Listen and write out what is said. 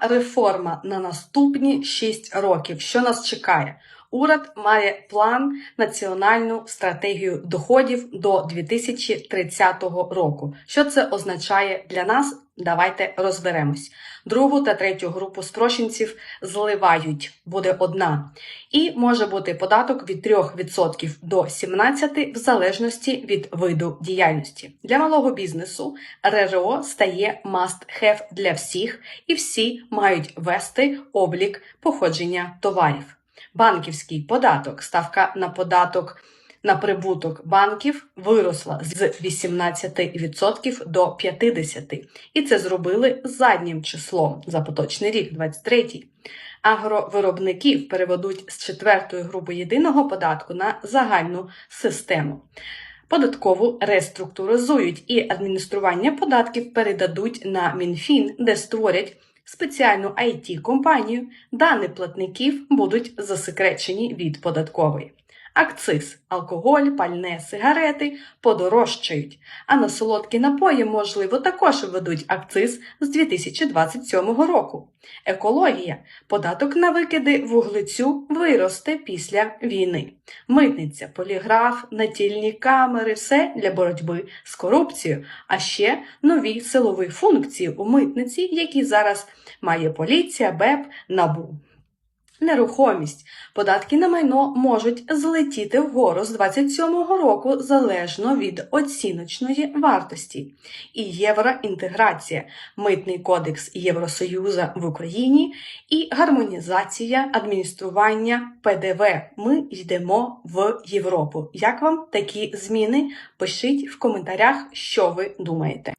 реформа на наступні 6 років. Що нас чекає? Уряд має план національну стратегію доходів до 2030 року. Що це означає для нас? Давайте розберемось. Другу та третю групу спрощенців зливають, буде одна. І може бути податок від 3% до 17% в залежності від виду діяльності. Для малого бізнесу РРО стає must have для всіх, і всі мають вести облік походження товарів. Банківський податок, ставка на податок на прибуток банків виросла з 18% до 50%. І це зробили заднім числом за поточний рік, 23 Агровиробників переведуть з четвертої групи єдиного податку на загальну систему. Податкову реструктуризують і адміністрування податків передадуть на МінФін, де створять спеціальну it компанію дані платників будуть засекречені від податкової. Акциз, алкоголь, пальне, сигарети подорожчають, а на солодкі напої, можливо, також введуть акциз з 2027 року. Екологія, податок на викиди вуглецю виросте після війни. Митниця, поліграф, натільні камери все для боротьби з корупцією, а ще нові силові функції у митниці, які зараз має поліція, БЕП, НАБУ. Нерухомість. Податки на майно можуть злетіти вгору з 27-го року залежно від оціночної вартості. І євроінтеграція, митний кодекс Євросоюзу в Україні і гармонізація адміністрування ПДВ. Ми йдемо в Європу. Як вам такі зміни? Пишіть в коментарях, що ви думаєте.